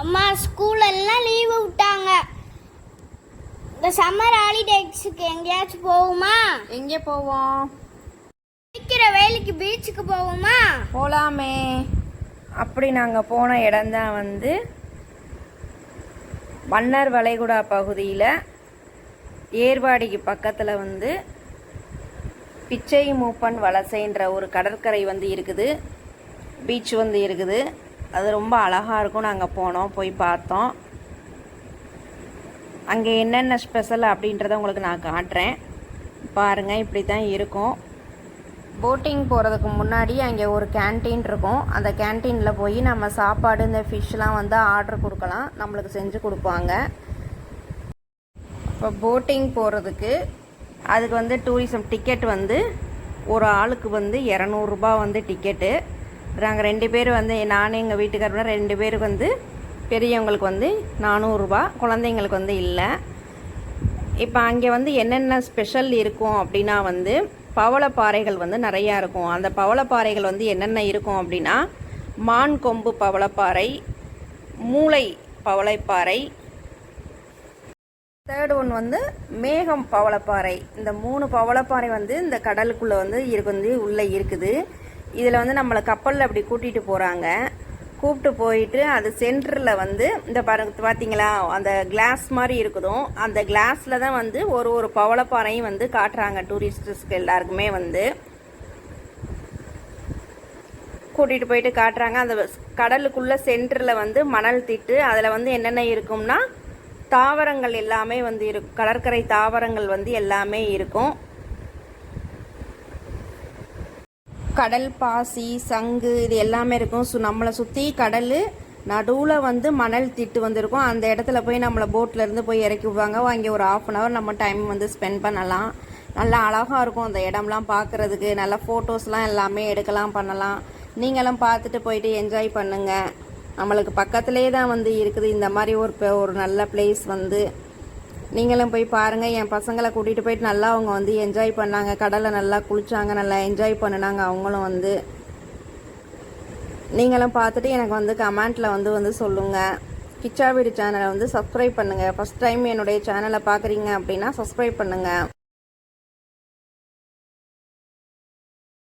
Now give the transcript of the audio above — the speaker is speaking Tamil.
அம்மா ஸ்கூல் எல்லாம் லீவு விட்டாங்க. இந்த சம்மர் ஹாலிடேஸ்க்கு எங்கேயாச்சும் போகுமா எங்கே போவோம்? படிக்கிற வேலைக்கு பீச்சுக்கு போகுமா போகலாமே அப்படி நாங்கள் போன இடம்தான் வந்து மன்னர் வளைகுடா பகுதியில் ஏர்வாடிக்கு பக்கத்தில் வந்து பிச்சை மூப்பன் வலசைன்ற ஒரு கடற்கரை வந்து இருக்குது. பீச் வந்து இருக்குது. அது ரொம்ப அழகாக இருக்கும். நாங்கள் போனோம் போய் பார்த்தோம். அங்கே என்னென்ன ஸ்பெஷல் அப்படின்றத உங்களுக்கு நான் காட்டுறேன். பாருங்கள் இப்படி தான் இருக்கும். போட்டிங் போகிறதுக்கு முன்னாடி அங்கே ஒரு கேன்டீன் இருக்கும். அந்த கேன்டீனில் போய் நம்ம சாப்பாடு இந்த ஃபிஷ்லாம் வந்து ஆர்டர் கொடுக்கலாம். நம்மளுக்கு செஞ்சு கொடுப்பாங்க. இப்போ போட்டிங் போகிறதுக்கு அதுக்கு வந்து டூரிசம் டிக்கெட் வந்து ஒரு ஆளுக்கு வந்து இரநூறுபா வந்து டிக்கெட்டு நாங்கள் ரெண்டு பேர் வந்து நானும் எங்கள் வீட்டுக்காரர் ரெண்டு பேருக்கு வந்து பெரியவங்களுக்கு வந்து நானூறுரூபா குழந்தைங்களுக்கு வந்து இல்லை. இப்போ அங்கே வந்து என்னென்ன ஸ்பெஷல் இருக்கும் அப்படின்னா வந்து பவளப்பாறைகள் வந்து நிறையா இருக்கும். அந்த பவளப்பாறைகள் வந்து என்னென்ன இருக்கும் அப்படின்னா மான் கொம்பு பவளப்பாறை மூளை பவளைப்பாறை தேர்ட் ஒன் வந்து மேகம் பவளப்பாறை. இந்த மூணு பவளப்பாறை வந்து இந்த கடலுக்குள்ளே வந்து இருக்கு வந்து உள்ளே இருக்குது. இதில் வந்து நம்மளை கப்பலில் அப்படி கூட்டிகிட்டு போகிறாங்க கூப்பிட்டு போயிட்டு அது சென்டரில் வந்து இந்த பாருங்க பார்த்தீங்களா அந்த கிளாஸ் மாதிரி இருக்குதும் அந்த கிளாஸில் தான் வந்து ஒரு ஒரு பவளப்பாறையும் வந்து காட்டுறாங்க டூரிஸ்டர்ஸ்க்கு எல்லாருக்குமே வந்து. கூட்டிகிட்டு போயிட்டு காட்டுறாங்க. அந்த கடலுக்குள்ளே சென்டரில் வந்து மணல் திட்டு அதில் வந்து என்னென்ன இருக்கும்னா தாவரங்கள் எல்லாமே வந்து இருக்கும் கடற்கரை தாவரங்கள் வந்து எல்லாமே இருக்கும். கடல் பாசி சங்கு இது எல்லாமே இருக்கும். ஸோ நம்மளை சுற்றி கடல் நடுவில் வந்து மணல் திட்டு வந்திருக்கும். அந்த இடத்துல போய் நம்மளை போட்டில் இருந்து போய் இறக்கி விடுவாங்க. அங்கே ஒரு ஆஃப் அன் ஹவர் நம்ம டைம் வந்து ஸ்பெண்ட் பண்ணலாம். நல்லா அழகாக இருக்கும் அந்த இடம்லாம் பார்க்குறதுக்கு. நல்லா ஃபோட்டோஸ்லாம் எல்லாமே எடுக்கலாம் பண்ணலாம். நீங்களும் பார்த்துட்டு போயிட்டு என்ஜாய் பண்ணுங்கள் நம்மளுக்கு பக்கத்துலேயே தான் வந்து இருக்குது. இந்த மாதிரி ஒரு ஒரு நல்ல பிளேஸ் வந்து. நீங்களும் போய் பாருங்கள் என் பசங்களை கூட்டிகிட்டு போயிட்டு நல்லா அவங்க வந்து என்ஜாய் பண்ணாங்க. கடலை நல்லா குளித்தாங்க நல்லா என்ஜாய் பண்ணினாங்க. அவங்களும் வந்து நீங்களும் பார்த்துட்டு எனக்கு வந்து கமெண்ட்டில் வந்து வந்து சொல்லுங்கள் கிச்சா வீடு சேனலை வந்து சப்ஸ்கிரைப் பண்ணுங்கள் ஃபஸ்ட் டைம் என்னுடைய சேனலை பார்க்குறீங்க அப்படின்னா சப்ஸ்கிரைப் பண்ணுங்கள்